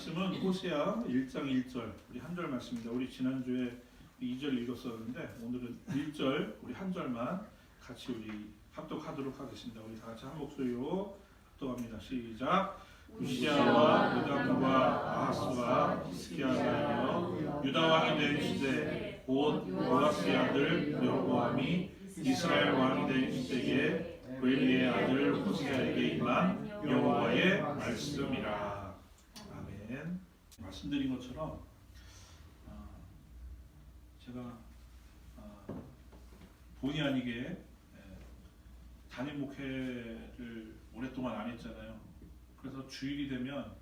말씀은 호세아 1장 1절 우리 한 절 말씀입니다. 우리 지난주에 2절 읽었었는데 오늘은 1절 우리 한 절만 같이 우리 합독하도록 하겠습니다. 우리 다 같이 한 목소리로 합독합니다. 시작. 우시아와 요담과 아하스와 히스기야가 유다 왕이 된 시대 곧 요아스의 아들 여로보암이 이스라엘 왕이 된 시대에 웰리의 아들 호세아에게 임한 여호와의 말씀이라. 말씀드린 것처럼 아, 제가 아, 본의 아니게 예, 담임 목회를 오랫동안 안 했잖아요. 그래서 주일이 되면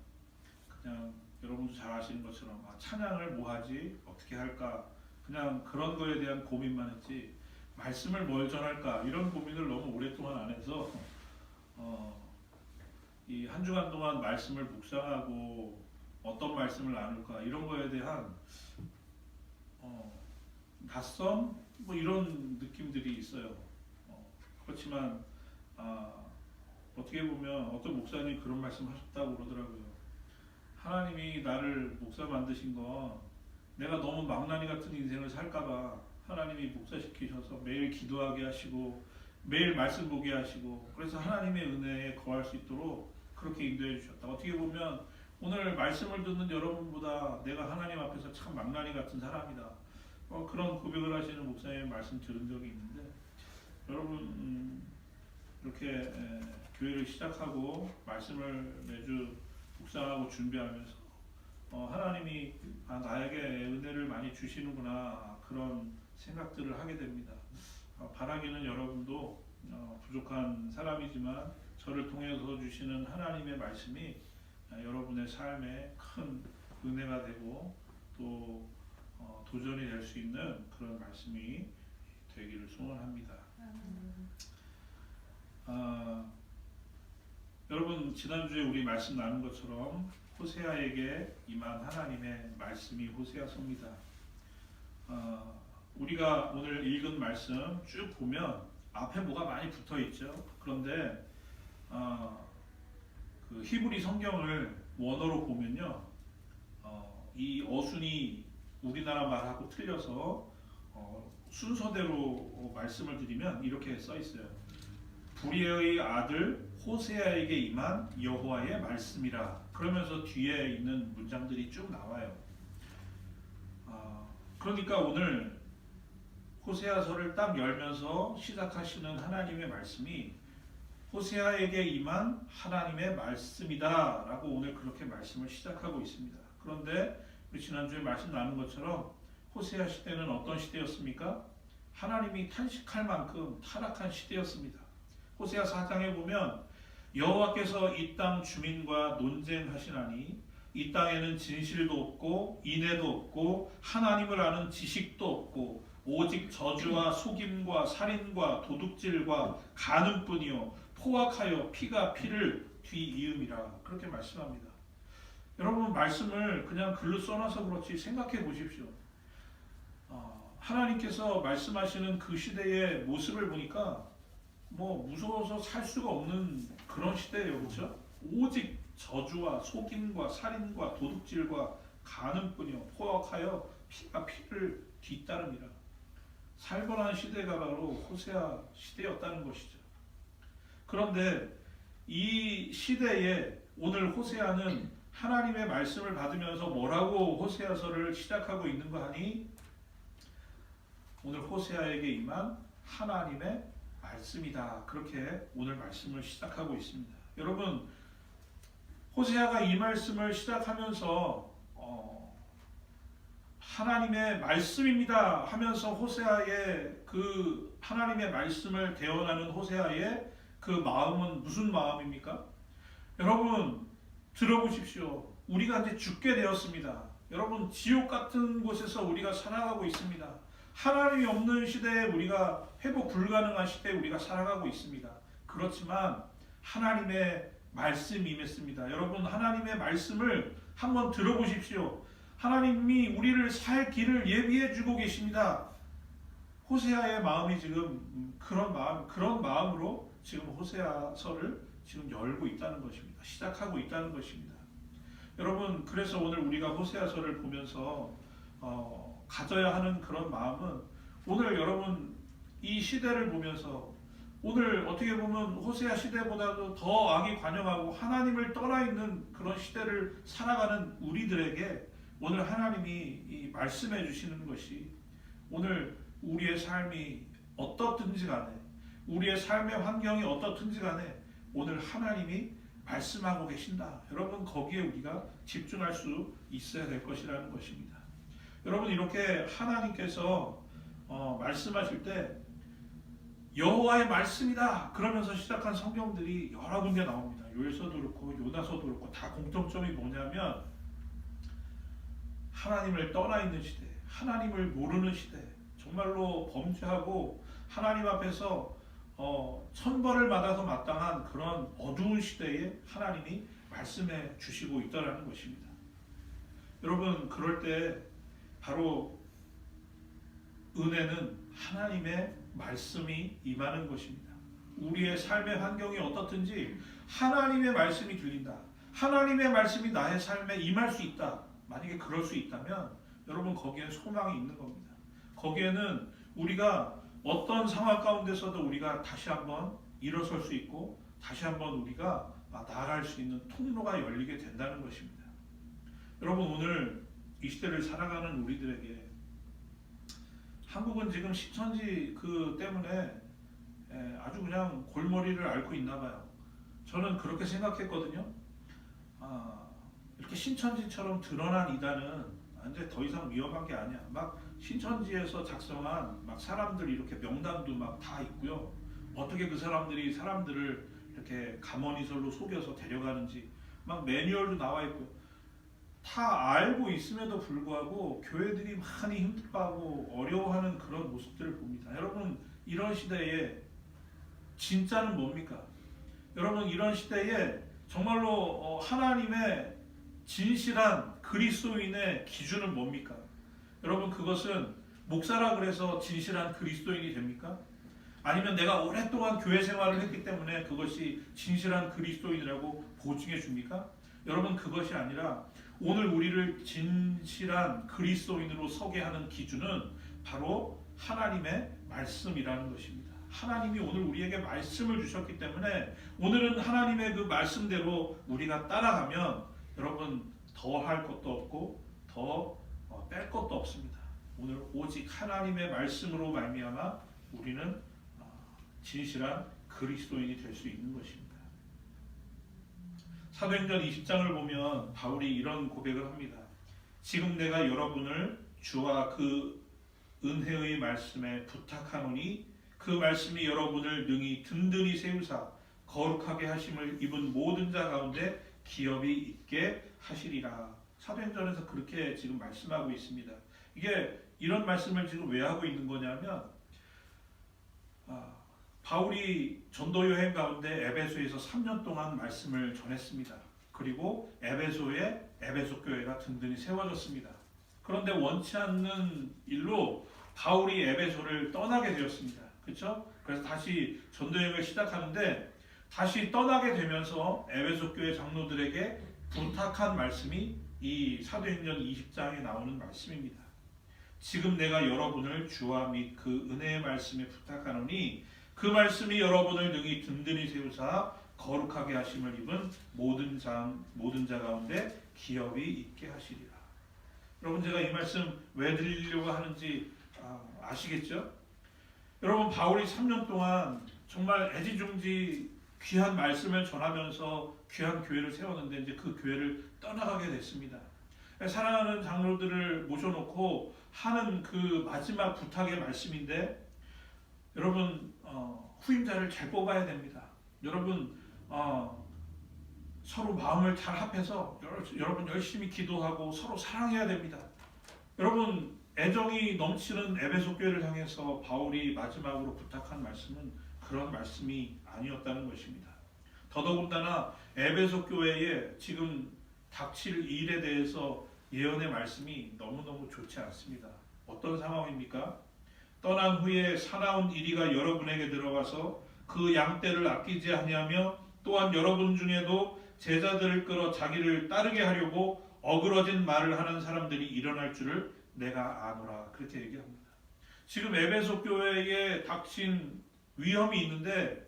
그냥 여러분도 잘 아시는 것처럼 아, 찬양을 뭐 하지? 어떻게 할까? 그냥 그런 거에 대한 고민만 했지 말씀을 뭘 전할까? 이런 고민을 너무 오랫동안 안 해서 어, 이 한 주간 동안 말씀을 묵상하고 어떤 말씀을 나눌까 이런 거에 대한 어, 낯선 뭐 이런 느낌들이 있어요. 어, 그렇지만 아, 어떻게 보면 어떤 목사님이 그런 말씀하셨다고 그러더라고요. 하나님이 나를 목사 만드신 건 내가 너무 망나니 같은 인생을 살까봐 하나님이 목사 시키셔서 매일 기도하게 하시고 매일 말씀 보게 하시고 그래서 하나님의 은혜에 거할 수 있도록 그렇게 인도해 주셨다. 어떻게 보면 오늘 말씀을 듣는 여러분보다 내가 하나님 앞에서 참 망나니 같은 사람이다. 어, 그런 고백을 하시는 목사님의 말씀 들은 적이 있는데 여러분 음, 이렇게 에, 교회를 시작하고 말씀을 매주 묵상하고 준비하면서 어, 하나님이 아, 나에게 은혜를 많이 주시는구나 그런 생각들을 하게 됩니다. 어, 바라기는 여러분도 어, 부족한 사람이지만 저를 통해서 주시는 하나님의 말씀이 어, 여러분의 삶에 큰 은혜가 되고 또 어, 도전이 될 수 있는 그런 말씀이 되기를 소원합니다. 아, 여러분 지난주에 우리 말씀 나눈 것처럼 호세아에게 임한 하나님의 말씀이 호세아서입니다. 어, 우리가 오늘 읽은 말씀 쭉 보면 앞에 뭐가 많이 붙어 있죠. 그런데 어, 그 히브리 성경을 원어로 보면요, 어, 이 어순이 우리나라 말하고 틀려서 어, 순서대로 말씀을 드리면 이렇게 써 있어요. 부리의 아들 호세아에게 임한 여호와의 말씀이라. 그러면서 뒤에 있는 문장들이 쭉 나와요. 아, 그러니까 오늘 호세아서를 딱 열면서 시작하시는 하나님의 말씀이 호세아에게 임한 하나님의 말씀이다 라고 오늘 그렇게 말씀을 시작하고 있습니다. 그런데 우리 지난주에 말씀 나눈 것처럼 호세아 시대는 어떤 시대였습니까? 하나님이 탄식할 만큼 타락한 시대였습니다. 호세아 4장에 보면 여호와께서 이 땅 주민과 논쟁하시나니 이 땅에는 진실도 없고 인애도 없고 하나님을 아는 지식도 없고 오직 저주와 속임과 살인과 도둑질과 간음뿐이요 포악하여 피가 피를 뒤이음이라 그렇게 말씀합니다. 여러분 말씀을 그냥 글로 써놔서 그렇지 생각해 보십시오. 어, 하나님께서 말씀하시는 그 시대의 모습을 보니까 뭐 무서워서 살 수가 없는 그런 시대예요, 그렇죠? 오직 저주와 속임과 살인과 도둑질과 간음뿐이요 포악하여 피가 피를 뒤따릅니다. 살벌한 시대가 바로 호세아 시대였다는 것이죠. 그런데 이 시대에 오늘 호세아는 하나님의 말씀을 받으면서 뭐라고 호세아서를 시작하고 있는 거 하니 오늘 호세아에게 임한 하나님의 말씀이다. 그렇게 오늘 말씀을 시작하고 있습니다. 여러분 호세아가 이 말씀을 시작하면서 어, 하나님의 말씀입니다 하면서 호세아의 그 하나님의 말씀을 대언하는 호세아의 그 마음은 무슨 마음입니까? 여러분 들어보십시오. 우리가 이제 죽게 되었습니다. 여러분 지옥 같은 곳에서 우리가 살아가고 있습니다. 하나님이 없는 시대에 우리가 회복 불가능한 시대에 우리가 살아가고 있습니다. 그렇지만 하나님의 말씀이 임했습니다. 여러분 하나님의 말씀을 한번 들어보십시오. 하나님이 우리를 살 길을 예비해 주고 계십니다. 호세아의 마음이 지금 그런 마음 그런 마음으로 지금 호세아서를 지금 열고 있다는 것입니다. 시작하고 있다는 것입니다. 여러분 그래서 오늘 우리가 호세아서를 보면서 어, 가져야 하는 그런 마음은 오늘 여러분 이 시대를 보면서 오늘 어떻게 보면 호세아 시대보다도 더 악이 관영하고 하나님을 떠나 있는 그런 시대를 살아가는 우리들에게 오늘 하나님이 이 말씀해 주시는 것이 오늘 우리의 삶이 어떻든지 간에 우리의 삶의 환경이 어떻든지 간에 오늘 하나님이 말씀하고 계신다. 여러분 거기에 우리가 집중할 수 있어야 될 것이라는 것입니다. 여러분 이렇게 하나님께서 어, 말씀하실 때 여호와의 말씀이다 그러면서 시작한 성경들이 여러 군데 나옵니다. 요엘서도 그렇고 요나서도 그렇고 다 공통점이 뭐냐면 하나님을 떠나 있는 시대, 하나님을 모르는 시대, 정말로 범죄하고 하나님 앞에서 어, 천벌을 받아서 마땅한 그런 어두운 시대에 하나님이 말씀해 주시고 있다라는 것입니다. 여러분 그럴 때 바로 은혜는 하나님의 말씀이 임하는 것입니다. 우리의 삶의 환경이 어떻든지 하나님의 말씀이 들린다. 하나님의 말씀이 나의 삶에 임할 수 있다. 만약에 그럴 수 있다면 여러분 거기에 소망이 있는 겁니다. 거기에는 우리가 어떤 상황 가운데서도 우리가 다시 한번 일어설 수 있고 다시 한번 우리가 나아갈 수 있는 통로가 열리게 된다는 것입니다. 여러분 오늘 이 시대를 살아가는 우리들에게 한국은 지금 신천지 그 때문에 에, 아주 그냥 골머리를 앓고 있나 봐요. 저는 그렇게 생각했거든요. 아, 이렇게 신천지처럼 드러난 이단은 이제 더 이상 위험한 게 아니야. 막 신천지에서 작성한 막 사람들 이렇게 명단도 막 다 있고요. 어떻게 그 사람들이 사람들을 이렇게 감언이설로 속여서 데려가는지 막 매뉴얼도 나와 있고요. 다 알고 있음에도 불구하고 교회들이 많이 힘들어하고 어려워하는 그런 모습들을 봅니다. 여러분 이런 시대에 진짜는 뭡니까? 여러분 이런 시대에 정말로 어, 하나님의 진실한 그리스도인의 기준은 뭡니까? 여러분 그것은 목사라 그래서 진실한 그리스도인이 됩니까? 아니면 내가 오랫동안 교회 생활을 했기 때문에 그것이 진실한 그리스도인이라고 보증해 줍니까? 여러분 그것이 아니라 오늘 우리를 진실한 그리스도인으로 서게 하는 기준은 바로 하나님의 말씀이라는 것입니다. 하나님이 오늘 우리에게 말씀을 주셨기 때문에 오늘은 하나님의 그 말씀대로 우리가 따라가면 여러분 더할 것도 없고. 오늘 오직 하나님의 말씀으로 말미암아 우리는 어, 진실한 그리스도인이 될 수 있는 것입니다. 사도행전 20장을 보면 바울이 이런 고백을 합니다. 지금 내가 여러분을 주와 그 은혜의 말씀에 부탁하노니 그 말씀이 여러분을 능히 든든히 세우사 거룩하게 하심을 입은 모든 자 가운데 기업이 있게 하시리라. 사도행전에서 그렇게 지금 말씀하고 있습니다. 이게 이런 말씀을 지금 왜 하고 있는 거냐면 아, 바울이 전도 여행 가운데 에베소에서 3년 동안 말씀을 전했습니다. 그리고 에베소에 에베소 교회가 든든히 세워졌습니다. 그런데 원치 않는 일로 바울이 에베소를 떠나게 되었습니다. 그렇죠? 그래서 다시 전도 여행을 시작하는데 다시 떠나게 되면서 에베소 교회 장로들에게 부탁한 말씀이 이 사도행전 20장에 나오는 말씀입니다. 지금 내가 여러분을 주와 및 그 은혜의 말씀에 부탁하노니 그 말씀이 여러분을 능히 든든히 세우사 거룩하게 하심을 입은 모든 자 모든 자 가운데 기업이 있게 하시리라. 여러분 제가 이 말씀 왜 드리려고 하는지 아, 아시겠죠? 여러분 바울이 3년 동안 정말 애지중지 귀한 말씀을 전하면서 귀한 교회를 세웠는데 이제 그 교회를 떠나가게 됐습니다. 사랑하는 장로들을 모셔놓고 하는 그 마지막 부탁의 말씀인데 여러분 어, 후임자를 잘 뽑아야 됩니다. 여러분 어, 서로 마음을 잘 합해서 여러분 열심히 기도하고 서로 사랑해야 됩니다. 여러분 애정이 넘치는 에베소 교회를 향해서 바울이 마지막으로 부탁한 말씀은 그런 말씀이 아니었다는 것입니다. 더더군다나 에베소 교회에 지금 닥칠 일에 대해서 예언의 말씀이 너무너무 좋지 않습니다. 어떤 상황입니까? 떠난 후에 사나운 이리가 여러분에게 들어가서 그 양떼를 아끼지 아니하며 또한 여러분 중에도 제자들을 끌어 자기를 따르게 하려고 어그러진 말을 하는 사람들이 일어날 줄을 내가 아노라 그렇게 얘기합니다. 지금 에베소 교회에 닥친 위험이 있는데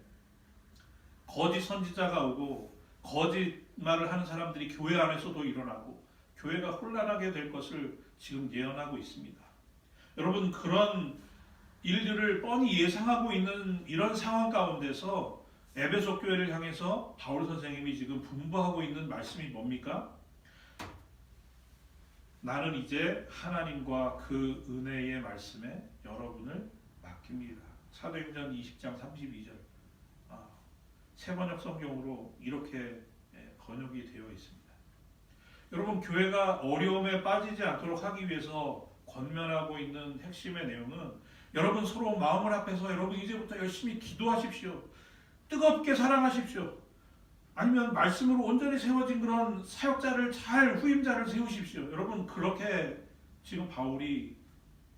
거짓 선지자가 오고 거짓 말을 하는 사람들이 교회 안에서도 일어나고 교회가 혼란하게 될 것을 지금 예언하고 있습니다. 여러분 그런 일들을 뻔히 예상하고 있는 이런 상황 가운데서 에베소 교회를 향해서 바울 선생님이 지금 분부하고 있는 말씀이 뭡니까? 나는 이제 하나님과 그 은혜의 말씀에 여러분을 맡깁니다. 사도행전 20장 32절. 아, 세번역 성경으로 이렇게 예, 번역이 되어 있습니다. 여러분 교회가 어려움에 빠지지 않도록 하기 위해서 권면하고 있는 핵심의 내용은 여러분 서로 마음을 합해서 여러분 이제부터 열심히 기도하십시오. 뜨겁게 사랑하십시오. 아니면 말씀으로 온전히 세워진 그런 사역자를 잘 후임자를 세우십시오. 여러분 그렇게 지금 바울이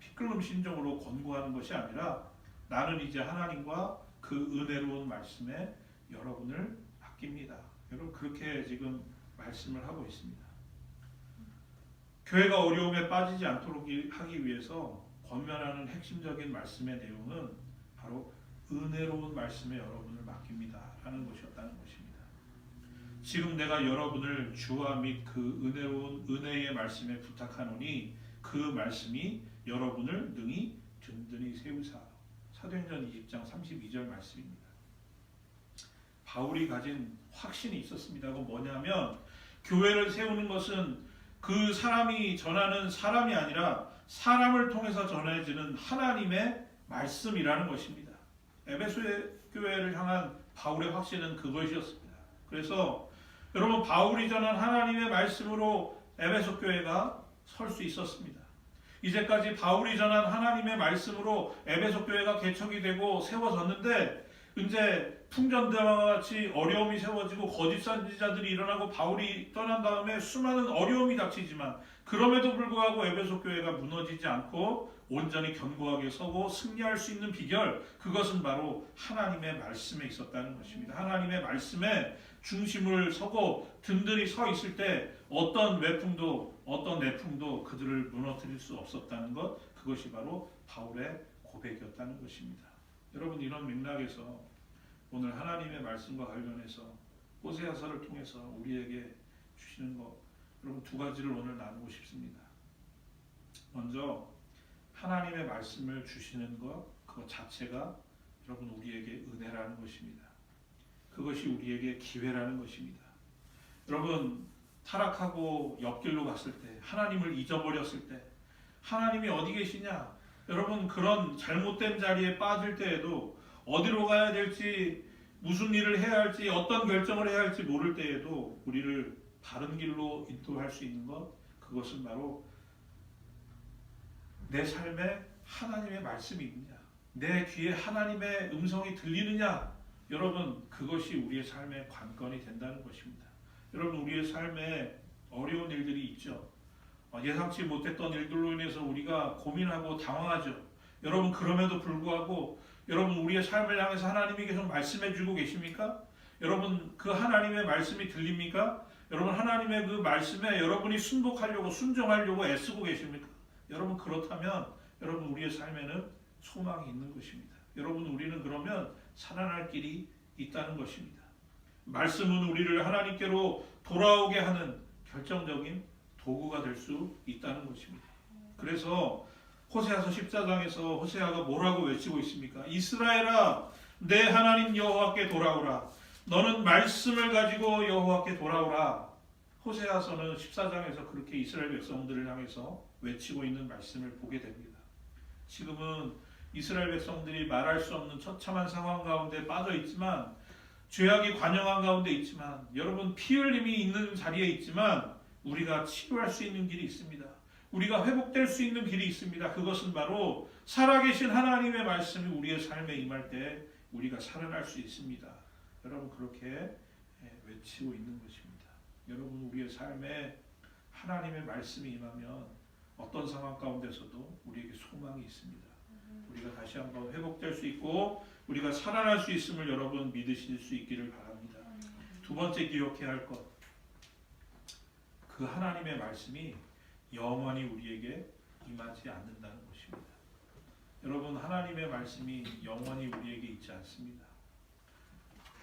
피클름 신정으로 권고하는 것이 아니라 나는 이제 하나님과 그 은혜로운 말씀에 여러분을 맡깁니다. 여러분 그렇게 지금 말씀을 하고 있습니다. 교회가 어려움에 빠지지 않도록 하기 위해서 권면하는 핵심적인 말씀의 내용은 바로 은혜로운 말씀에 여러분을 맡깁니다. 라는 것이었다는 것입니다. 지금 내가 여러분을 주와 및 그 은혜로운 은혜의 말씀에 부탁하노니 그 말씀이 여러분을 능히 든든히 세우사. 사도행전 20장 32절 말씀입니다. 바울이 가진 확신이 있었습니다. 그 뭐냐면 교회를 세우는 것은 그 사람이 전하는 사람이 아니라 사람을 통해서 전해지는 하나님의 말씀이라는 것입니다. 에베소의 교회를 향한 바울의 확신은 그것이었습니다. 그래서 여러분 바울이 전한 하나님의 말씀으로 에베소 교회가 설 수 있었습니다. 이제까지 바울이 전한 하나님의 말씀으로 에베소 교회가 개척이 되고 세워졌는데 이제 풍전대와 같이 어려움이 세워지고 거짓 선지자들이 일어나고 바울이 떠난 다음에 수많은 어려움이 닥치지만 그럼에도 불구하고 에베소 교회가 무너지지 않고 온전히 견고하게 서고 승리할 수 있는 비결 그것은 바로 하나님의 말씀에 있었다는 것입니다. 하나님의 말씀에 중심을 서고 든든히 서 있을 때 어떤 외풍도 어떤 내풍도 그들을 무너뜨릴 수 없었다는 것 그것이 바로 바울의 고백이었다는 것입니다. 여러분 이런 맥락에서 오늘 하나님의 말씀과 관련해서 호세아서를 통해서 우리에게 주시는 것 여러분 두 가지를 오늘 나누고 싶습니다. 먼저 하나님의 말씀을 주시는 것 그것 자체가 여러분 우리에게 은혜라는 것입니다. 그것이 우리에게 기회라는 것입니다. 여러분 타락하고 옆길로 갔을 때 하나님을 잊어버렸을 때 하나님이 어디 계시냐 여러분 그런 잘못된 자리에 빠질 때에도 어디로 가야 될지 무슨 일을 해야 할지 어떤 결정을 해야 할지 모를 때에도 우리를 바른 길로 인도할 수 있는 것 그것은 바로 내 삶에 하나님의 말씀이 있느냐 내 귀에 하나님의 음성이 들리느냐 여러분 그것이 우리의 삶의 관건이 된다는 것입니다. 여러분 우리의 삶에 어려운 일들이 있죠. 어, 예상치 못했던 일들로 인해서 우리가 고민하고 당황하죠. 여러분 그럼에도 불구하고 여러분 우리의 삶을 향해서 하나님이 계속 말씀해 주고 계십니까? 여러분 그 하나님의 말씀이 들립니까? 여러분 하나님의 그 말씀에 여러분이 순복하려고 순종하려고 애쓰고 계십니까? 여러분 그렇다면 여러분 우리의 삶에는 소망이 있는 것입니다. 여러분 우리는 그러면 살아날 길이 있다는 것입니다. 말씀은 우리를 하나님께로 돌아오게 하는 결정적인 도구가 될 수 있다는 것입니다. 그래서 호세아서 14장에서 호세아가 뭐라고 외치고 있습니까? 이스라엘아 내 하나님 여호와께 돌아오라. 너는 말씀을 가지고 여호와께 돌아오라. 호세아서는 14장에서 그렇게 이스라엘 백성들을 향해서 외치고 있는 말씀을 보게 됩니다. 지금은 이스라엘 백성들이 말할 수 없는 처참한 상황 가운데 빠져 있지만 죄악이 관영한 가운데 있지만 여러분 피 흘림이 있는 자리에 있지만 우리가 치료할 수 있는 길이 있습니다. 우리가 회복될 수 있는 길이 있습니다. 그것은 바로 살아계신 하나님의 말씀이 우리의 삶에 임할 때 우리가 살아날 수 있습니다. 여러분 그렇게 예, 외치고 있는 것입니다. 여러분 우리의 삶에 하나님의 말씀이 임하면 어떤 상황 가운데서도 우리에게 소망이 있습니다. 우리가 다시 한번 회복될 수 있고 우리가 살아날 수 있음을 여러분 믿으실 수 있기를 바랍니다. 두 번째 기억해야 할 것. 그 하나님의 말씀이 영원히 우리에게 임하지 않는다는 것입니다. 여러분 하나님의 말씀이 영원히 우리에게 있지 않습니다.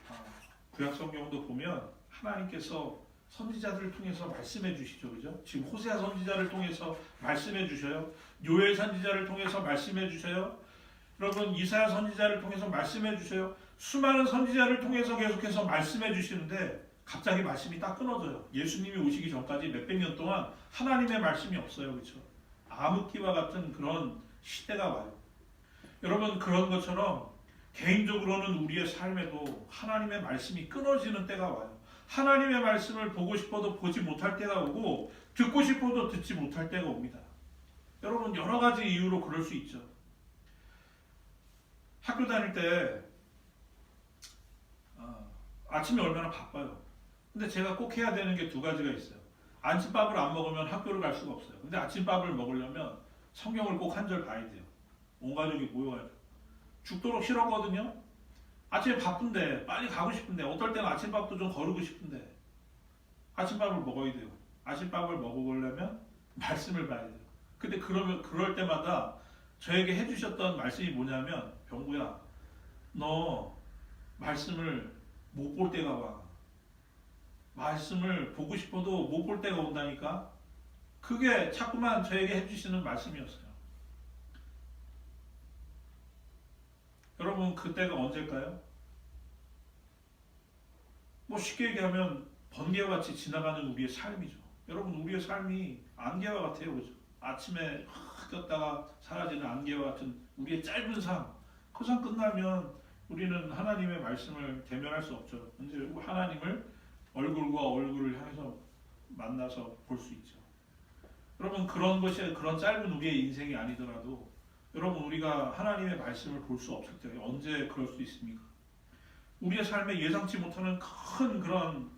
아, 구약 성경도 보면 하나님께서 선지자들을 통해서 말씀해 주시죠. 그죠? 지금 호세아 선지자를 통해서 말씀해 주셔요. 요엘 선지자를 통해서 말씀해 주셔요. 여러분 이사야 선지자를 통해서 말씀해 주셔요. 수많은 선지자를 통해서 계속해서 말씀해 주시는데 갑자기 말씀이 딱 끊어져요. 예수님이 오시기 전까지 몇백 년 동안 하나님의 말씀이 없어요. 그렇죠? 암흑기와 같은 그런 시대가 와요. 여러분 그런 것처럼 개인적으로는 우리의 삶에도 하나님의 말씀이 끊어지는 때가 와요. 하나님의 말씀을 보고 싶어도 보지 못할 때가 오고 듣고 싶어도 듣지 못할 때가 옵니다. 여러분 여러 가지 이유로 그럴 수 있죠. 학교 다닐 때 아, 아침에 얼마나 바빠요. 근데 제가 꼭 해야 되는 게 두 가지가 있어요. 아침밥을 안 먹으면 학교를 갈 수가 없어요. 근데 아침밥을 먹으려면 성경을 꼭 한 절 봐야 돼요. 온 가족이 모여가지고 죽도록 싫었거든요. 아침에 바쁜데 빨리 가고 싶은데 어떨 때는 아침밥도 좀 거르고 싶은데 아침밥을 먹어야 돼요. 아침밥을 먹으려면 말씀을 봐야 돼요. 근데 그러면 그럴 때마다 저에게 해주셨던 말씀이 뭐냐면 병구야 너 말씀을 못 볼 때가 와. 말씀을 보고 싶어도 못 볼 때가 온다니까. 그게 자꾸만 저에게 해주시는 말씀이었어요. 여러분 그때가 언제일까요? 뭐 쉽게 얘기하면 번개와 같이 지나가는 우리의 삶이죠. 여러분 우리의 삶이 안개와 같아요, 그죠? 아침에 확 떴다가 사라지는 안개와 같은 우리의 짧은 삶. 그 삶 끝나면 우리는 하나님의 말씀을 대면할 수 없죠. 이제 하나님을 얼굴과 얼굴을 향해서 만나서 볼 수 있죠. 여러분 그런 것이 그런 짧은 우리의 인생이 아니더라도 여러분 우리가 하나님의 말씀을 볼 수 없을 때 언제 그럴 수 있습니까? 우리의 삶에 예상치 못하는 큰 그런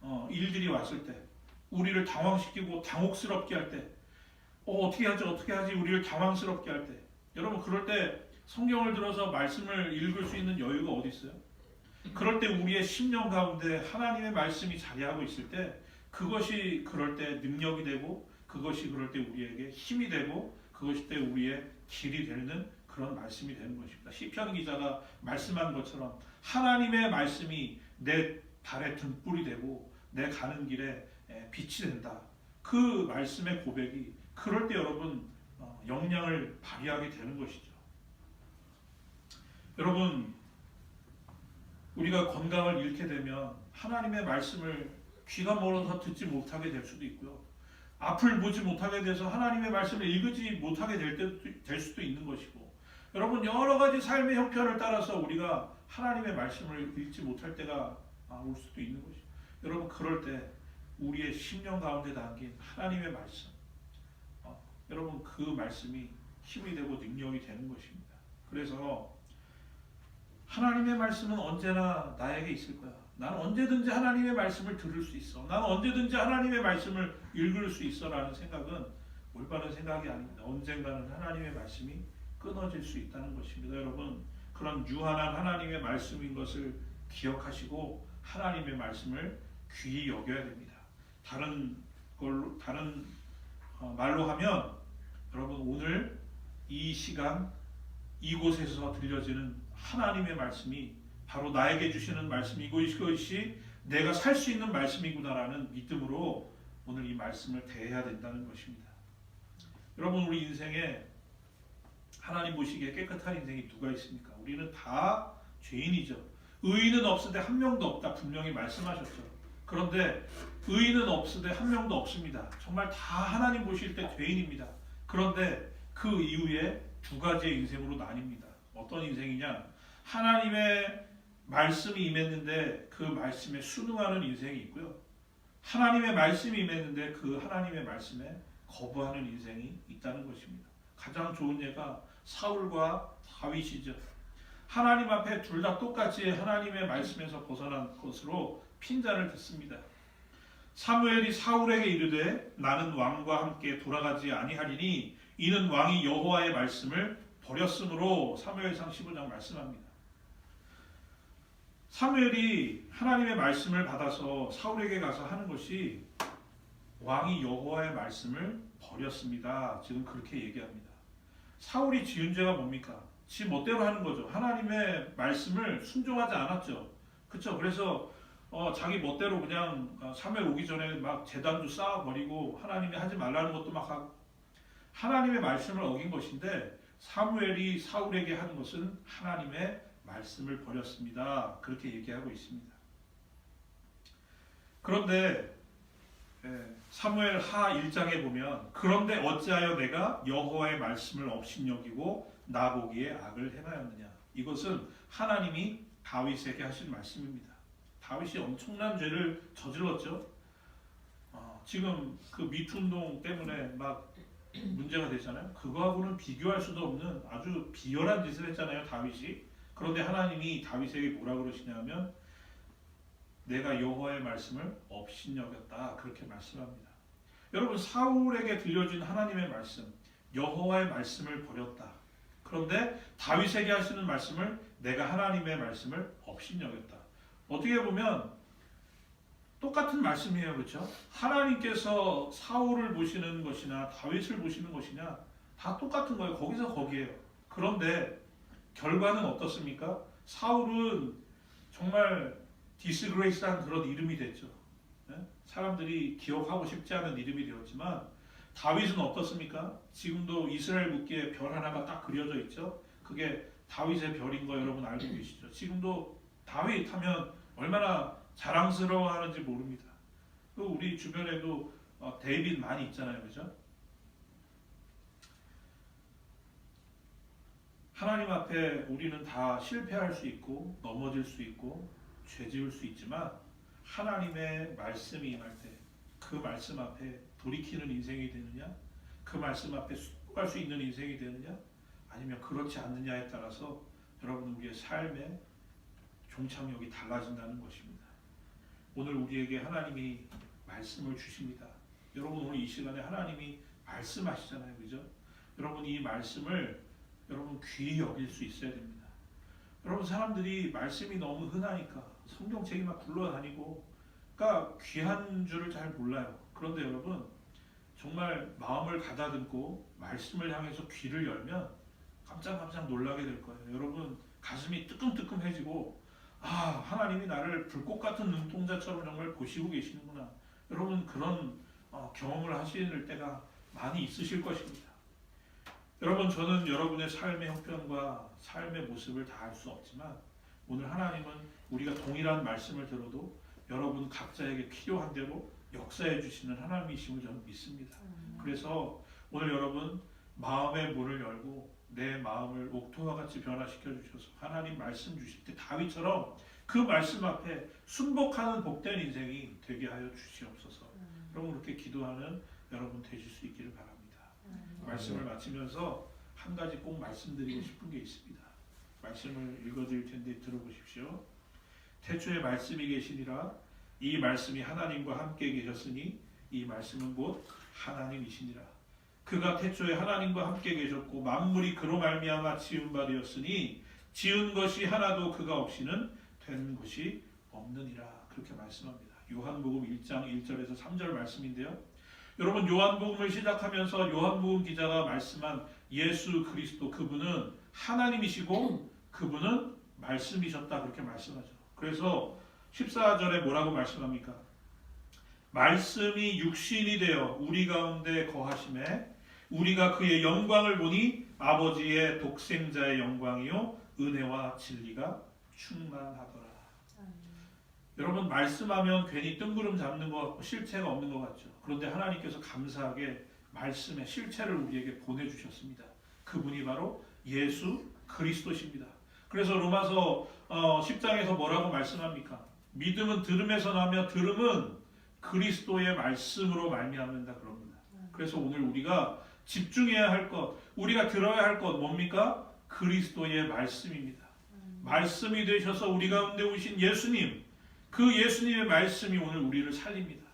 어, 일들이 왔을 때 우리를 당황시키고 당혹스럽게 할 때 어, 어떻게 하지 어떻게 하지 우리를 당황스럽게 할 때 여러분 그럴 때 성경을 들어서 말씀을 읽을 수 있는 여유가 어디 있어요? 그럴 때 우리의 심령 가운데 하나님의 말씀이 자리하고 있을 때 그것이 그럴 때 능력이 되고 그것이 그럴 때 우리에게 힘이 되고 그것이 때 우리의 길이 되는 그런 말씀이 되는 것입니다. 시편 기자가 말씀한 것처럼 하나님의 말씀이 내 발의 등불이 되고 내 가는 길에 빛이 된다. 그 말씀의 고백이 그럴 때 여러분 어, 영향을 발휘하게 되는 것이죠. 여러분 우리가 건강을 잃게 되면 하나님의 말씀을 귀가 멀어서 듣지 못하게 될 수도 있고요. 앞을 보지 못하게 돼서 하나님의 말씀을 읽지 못하게 될, 때, 될 수도 있는 것이고 여러분 여러 가지 삶의 형편을 따라서 우리가 하나님의 말씀을 읽지 못할 때가 올 수도 있는 것이죠. 여러분 그럴 때 우리의 심령 가운데 담긴 하나님의 말씀 어, 여러분 그 말씀이 힘이 되고 능력이 되는 것입니다. 그래서 하나님의 말씀은 언제나 나에게 있을 거야. 나는 언제든지 하나님의 말씀을 들을 수 있어. 나는 언제든지 하나님의 말씀을 읽을 수 있어라는 생각은 올바른 생각이 아닙니다. 언젠가는 하나님의 말씀이 끊어질 수 있다는 것입니다. 여러분 그런 유한한 하나님의 말씀인 것을 기억하시고 하나님의 말씀을 귀히 여겨야 됩니다. 다른 걸로 다른 어, 말로 하면 여러분 오늘 이 시간 이곳에서 들려지는 하나님의 말씀이 바로 나에게 주시는 말씀이고 이것이 내가 살 수 있는 말씀이구나라는 믿음으로 오늘 이 말씀을 대해야 된다는 것입니다. 여러분 우리 인생에 하나님 보시기에 깨끗한 인생이 누가 있습니까? 우리는 다 죄인이죠. 의인은 없으되 한 명도 없다 분명히 말씀하셨죠. 그런데 의인은 없으되 한 명도 없습니다. 정말 다 하나님 보실 때 죄인입니다. 그런데 그 이후에 두 가지의 인생으로 나뉩니다. 어떤 인생이냐? 하나님의 말씀이 임했는데 그 말씀에 순응하는 인생이 있고요. 하나님의 말씀이 임했는데 그 하나님의 말씀에 거부하는 인생이 있다는 것입니다. 가장 좋은 예가 사울과 다윗이죠. 하나님 앞에 둘 다 똑같이 하나님의 말씀에서 벗어난 것으로 핀잔을 듣습니다. 사무엘이 사울에게 이르되 나는 왕과 함께 돌아가지 아니하리니 이는 왕이 여호와의 말씀을 버렸으므로 사무엘상 15장 말씀합니다. 사무엘이 하나님의 말씀을 받아서 사울에게 가서 하는 것이 왕이 여호와의 말씀을 버렸습니다. 지금 그렇게 얘기합니다. 사울이 지은 죄가 뭡니까? 지 멋대로 하는 거죠. 하나님의 말씀을 순종하지 않았죠. 그렇죠. 그래서 어, 자기 멋대로 그냥 어, 사무엘 오기 전에 막 재단도 쌓아 버리고 하나님이 하지 말라는 것도 막 하고 하나님의 말씀을 어긴 것인데 사무엘이 사울에게 하는 것은 하나님의 말씀을 버렸습니다. 그렇게 얘기하고 있습니다. 그런데 예, 사무엘 하 1장에 보면 그런데 어찌하여 내가 여호와의 말씀을 업신여기고 나보기에 악을 행하였느냐 이것은 하나님이 다윗에게 하신 말씀입니다. 다윗이 엄청난 죄를 저질렀죠. 어, 지금 그 미투 운동 때문에 막 문제가 되잖아요. 그거하고는 비교할 수도 없는 아주 비열한 짓을 했잖아요, 다윗이. 그런데 하나님이 다윗에게 뭐라 그러시냐면 내가 여호와의 말씀을 업신여겼다 그렇게 말씀합니다. 여러분 사울에게 들려진 하나님의 말씀 여호와의 말씀을 버렸다. 그런데 다윗에게 하시는 말씀을 내가 하나님의 말씀을 업신여겼다. 어떻게 보면 똑같은 말씀이에요, 그렇죠? 하나님께서 사울을 보시는 것이나 다윗을 보시는 것이냐 다 똑같은 거예요. 거기서 거기에요. 그런데 결과는 어떻습니까? 사울은 정말 디스그레이스한 그런 이름이 됐죠. 예? 사람들이 기억하고 싶지 않은 이름이 되었지만 다윗은 어떻습니까? 지금도 이스라엘 국기에 별 하나가 딱 그려져 있죠. 그게 다윗의 별인 거 여러분 알고 계시죠? 지금도 다윗 하면 얼마나 자랑스러워하는지 모릅니다. 그 우리 주변에도 어, 데이빗 많이 있잖아요, 그죠? 하나님 앞에 우리는 다 실패할 수 있고 넘어질 수 있고 죄 지을 수 있지만 하나님의 말씀이 임할 때 그 말씀 앞에 돌이키는 인생이 되느냐 그 말씀 앞에 순종할 수 있는 인생이 되느냐 아니면 그렇지 않느냐에 따라서 여러분 우리의 삶의 종착역이 달라진다는 것입니다. 오늘 우리에게 하나님이 말씀을 주십니다. 여러분 오늘 이 시간에 하나님이 말씀하시잖아요. 그죠? 여러분 이 말씀을 여러분 귀히 여길 수 있어야 됩니다. 여러분 사람들이 말씀이 너무 흔하니까 성경책이 막 굴러다니고 그러니까 귀한 줄을 잘 몰라요. 그런데 여러분 정말 마음을 가다듬고 말씀을 향해서 귀를 열면 깜짝깜짝 놀라게 될 거예요. 여러분 가슴이 뜨끔뜨끔해지고 아 하나님이 나를 불꽃 같은 눈동자처럼 정말 보시고 계시는구나. 여러분 그런 어, 경험을 하실 때가 많이 있으실 것입니다. 여러분 저는 여러분의 삶의 형편과 삶의 모습을 다 알 수 없지만 오늘 하나님은 우리가 동일한 말씀을 들어도 여러분 각자에게 필요한 대로 역사해 주시는 하나님이심을 저는 믿습니다. 그래서 오늘 여러분 마음의 문을 열고 내 마음을 옥토와 같이 변화시켜 주셔서 하나님 말씀 주실 때 다윗처럼 그 말씀 앞에 순복하는 복된 인생이 되게 하여 주시옵소서. 여러분 그렇게 기도하는 여러분 되실 수 있기를 바랍니다. 말씀을 마치면서 한 가지 꼭 말씀드리고 싶은 게 있습니다. 말씀을 읽어드릴 텐데 들어보십시오. 태초에 말씀이 계시니라 이 말씀이 하나님과 함께 계셨으니 이 말씀은 곧 하나님이시니라. 그가 태초에 하나님과 함께 계셨고 만물이 그로 말미암아 지은 바 되었으니 지은 것이 하나도 그가 없이는 된 것이 없느니라. 그렇게 말씀합니다. 요한복음 1장 1절에서 3절 말씀인데요. 여러분 요한복음을 시작하면서 요한복음 기자가 말씀한 예수 그리스도 그분은 하나님이시고 그분은 말씀이셨다 그렇게 말씀하죠. 그래서 14절에 뭐라고 말씀합니까? 말씀이 육신이 되어 우리 가운데 거하심에 우리가 그의 영광을 보니 아버지의 독생자의 영광이요 은혜와 진리가 충만하더라. 여러분 말씀하면 괜히 뜬구름 잡는 것 같고 실체가 없는 것 같죠. 그런데 하나님께서 감사하게 말씀의 실체를 우리에게 보내주셨습니다. 그분이 바로 예수 그리스도십니다. 그래서 로마서 어, 10장에서 뭐라고 말씀합니까? 믿음은 들음에서 나며 들음은 그리스도의 말씀으로 말미암는다 그럽니다. 그래서 오늘 우리가 집중해야 할 것, 우리가 들어야 할 것 뭡니까? 그리스도의 말씀입니다. 말씀이 되셔서 우리 가운데 오신 예수님, 그 예수님의 말씀이 오늘 우리를 살립니다.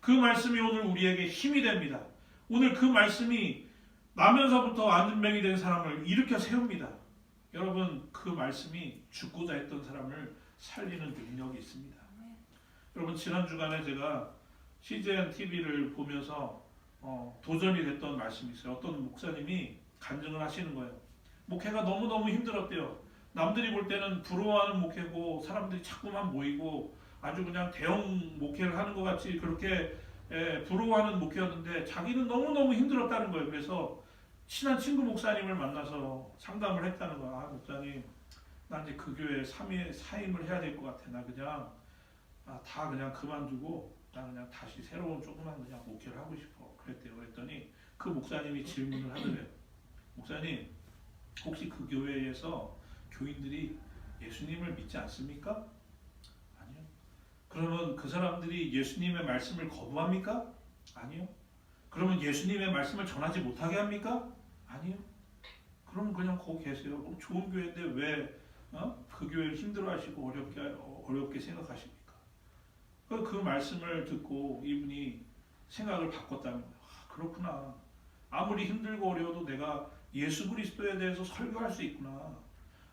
그 말씀이 오늘 우리에게 힘이 됩니다. 오늘 그 말씀이 나면서부터 안전병이 된 사람을 일으켜 세웁니다. 여러분 그 말씀이 죽고자 했던 사람을 살리는 능력이 있습니다. 여러분 지난 주간에 제가 CGN TV를 보면서 어, 도전이 됐던 말씀이 있어요. 어떤 목사님이 간증을 하시는 거예요. 목회가 너무 너무 힘들었대요. 남들이 볼 때는 부러워하는 목회고 사람들이 자꾸만 모이고 아주 그냥 대형 목회를 하는 것 같이 그렇게 예, 부러워하는 목회였는데 자기는 너무 너무 힘들었다는 거예요. 그래서 친한 친구 목사님을 만나서 상담을 했다는 거야. 아, 목사님, 나 이제 그 교회 사임, 사임을 해야 될 것 같아. 나 그냥 아, 다 그냥 그만두고 나 그냥 다시 새로운 조그만 그냥 목회를 하고 싶어. 그랬대요. 그랬더니 그 목사님이 질문을 하더래요. 목사님, 혹시 그 교회에서 교인들이 예수님을 믿지 않습니까? 아니요. 그러면 그 사람들이 예수님의 말씀을 거부합니까? 아니요. 그러면 예수님의 말씀을 전하지 못하게 합니까? 아니요. 그럼 그냥 거기 계세요. 어, 좋은 교회인데 왜 어? 그 교회를 힘들어하시고 어렵게 어, 어렵게 생각하십니까? 그, 그 말씀을 듣고 이분이 생각을 바꿨다는 거예요. 아, 그렇구나. 아무리 힘들고 어려워도 내가 예수 그리스도에 대해서 설교할 수 있구나.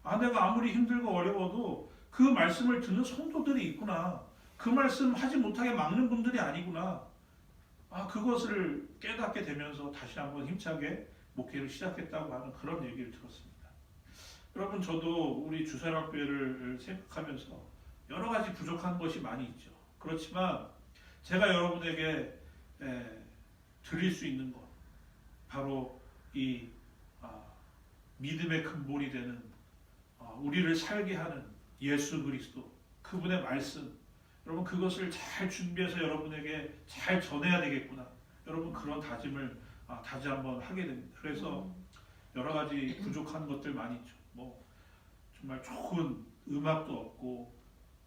아, 내가 아무리 힘들고 어려워도 그 말씀을 듣는 성도들이 있구나. 그 말씀 하지 못하게 막는 분들이 아니구나. 아, 그것을 깨닫게 되면서 다시 한번 힘차게 목회를 시작했다고 하는 그런 얘기를 들었습니다. 여러분, 저도 우리 주사랑교회를 생각하면서 여러 가지 부족한 것이 많이 있죠. 그렇지만 제가 여러분에게 에, 드릴 수 있는 것, 바로 이 아, 믿음의 근본이 되는 아, 우리를 살게 하는 예수 그리스도 그분의 말씀. 여러분 그것을 잘 준비해서 여러분에게 잘 전해야 되겠구나. 여러분 그런 다짐을 아, 다시 한번 하게 됩니다. 그래서 여러 가지 부족한 것들 많이 있죠. 뭐 정말 좋은 음악도 없고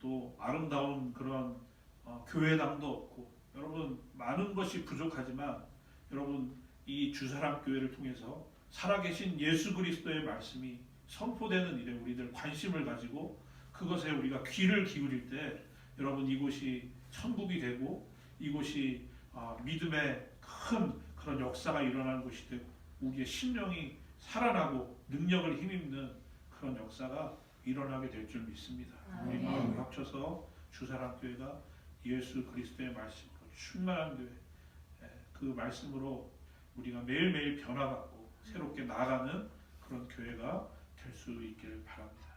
또 아름다운 그런 어, 교회당도 없고 여러분 많은 것이 부족하지만 여러분 이 주사람 교회를 통해서 살아계신 예수 그리스도의 말씀이 선포되는 일에 우리들 관심을 가지고 그것에 우리가 귀를 기울일 때 여러분 이곳이 천국이 되고 이곳이 아, 믿음의 큰 그런 역사가 일어나는 곳이 되고 우리의 심령이 살아나고 능력을 힘입는 그런 역사가 일어나게 될 줄 믿습니다. 우리 아멘. 마음을 합쳐서 주사람 교회가 예수 그리스도의 말씀으로 충만한 교회 예, 그 말씀으로 우리가 매일매일 변화받고 새롭게 나아가는 그런 교회가 될 수 있기를 바랍니다.